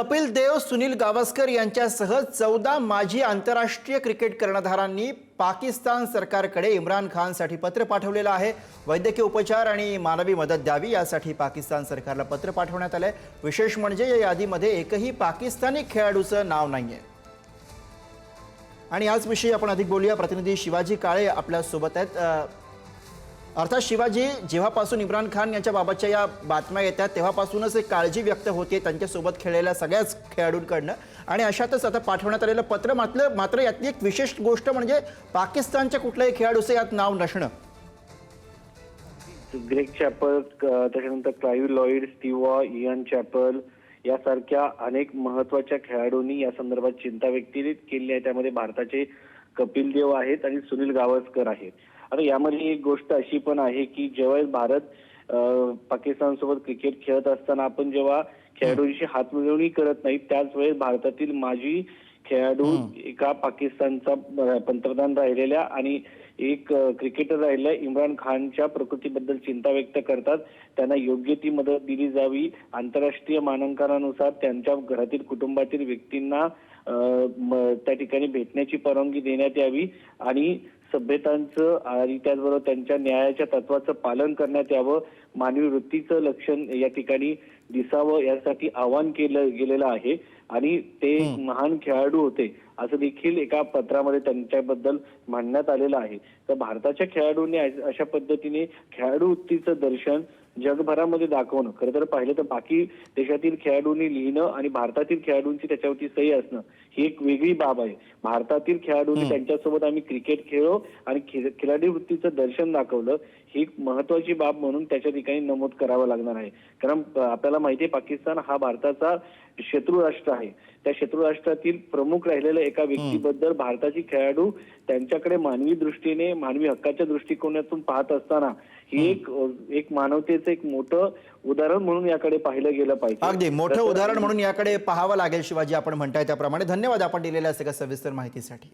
कपिल देव सुनील गावस्कर यांच्यासह चौदा माजी आंतरराष्ट्रीय क्रिकेट कर्णधारांनी पाकिस्तान सरकारकडे इम्रान खानसाठी पत्र पाठवलेलं आहे. वैद्यकीय उपचार आणि मानवी मदत द्यावी यासाठी पाकिस्तान सरकारला पत्र पाठवण्यात आलं आहे विशेष म्हणजे या यादीमध्ये एकही पाकिस्तानी खेळाडूचं नाव नाही आहे आणि याचविषयी आपण अधिक बोलूया. प्रतिनिधी शिवाजी काळे आपल्यासोबत आहेत. अर्थात शिवाजी जेव्हापासून इम्रान खान यांच्या बाबतच्या या बातम्या येतात तेव्हापासूनच एक काळजी व्यक्त होते त्यांच्यासोबत खेळलेल्या सगळ्याच खेळाडूंकडनं. आणि अशातच आता पाठवण्यात आलेलं पत्र मात्र मात्र यातली एक विशेष गोष्ट म्हणजे पाकिस्तानच्या कुठल्याही खेळाडूचं यात नाव नसणं. ग्रेग चॅपल त्याच्यानंतर Clive Lloyd Steve Waugh Ian Chappell यासारख्या अनेक महत्त्वाच्या खेळाडूंनी या संदर्भात चिंता व्यक्त केली आहे. त्यामध्ये भारताचे कपिल देव आहेत आणि सुनील गावस्कर आहेत. आणि यामध्ये एक गोष्ट अशी पण आहे की जेव्हा भारत अं, पाकिस्तानसोबत क्रिकेट खेळत असताना आपण जेव्हा खेळाडूंशी हातमिळवणी करत नाही त्याच वेळेस भारतातील माजी खेळाडू एका पाकिस्तानचा पंतप्रधान राहिलेल्या आणि एक क्रिकेटर राहिलेल्या इम्रान खानच्या प्रकृतीबद्दल चिंता व्यक्त करतात. त्यांना योग्य ती मदत दिली जावी. आंतरराष्ट्रीय मानांकनानुसार त्यांच्या घरातील कुटुंबातील व्यक्तींना त्या ठिकाणी भेटण्याची परवानगी देण्यात यावी आणि सभ्यतांचं आणि त्याचबरोबर त्यांच्या न्यायाच्या तत्वाचं पालन करण्यात यावं. मानवी वृत्तीचं लक्षण या ठिकाणी दिसावं यासाठी आवाहन केलं गेलेलं आहे. आणि ते महान खेळाडू होते असं देखील एका पत्रामध्ये त्यांच्याबद्दल म्हणण्यात आलेलं आहे. तर भारताच्या खेळाडूंनी अश- अशा पद्धतीने खेळाडू वृत्तीचं दर्शन जगभरामध्ये दाखवणं. खरं तर पाहिलं तर बाकी देशातील खेळाडूंनी लिहिणं आणि भारतातील खेळाडूंची त्याच्यावरती सही असणं ही एक वेगळी बाब आहे. भारतातील खेळाडूंनी त्यांच्यासोबत आम्ही क्रिकेट खेळलो आणि खिलाडी वृत्तीचं दर्शन दाखवलं. ही एक महत्वाची बाब म्हणून त्याच्या ठिकाणी नमूद करावं लागणार आहे. कारण आपल्याला माहिती आहे पाकिस्तान हा भारताचा शत्रू राष्ट्र आहे. त्या शत्रू राष्ट्रातील प्रमुख राहिलेल्या एका व्यक्तीबद्दल भारताची खेळाडू त्यांच्याकडे मानवी दृष्टीने मानवी हक्काच्या दृष्टिकोनातून पाहत असताना ही एक एक मानवतेचं एक मोठं उदाहरण म्हणून याकडे पाहिलं गेलं पाहिजे. अगदी मोठं उदाहरण म्हणून याकडे पाहावं लागेल शिवाजी आपण म्हणताय त्याप्रमाणे. धन्यवाद आपण दिलेल्या सगळ्या सविस्तर माहितीसाठी.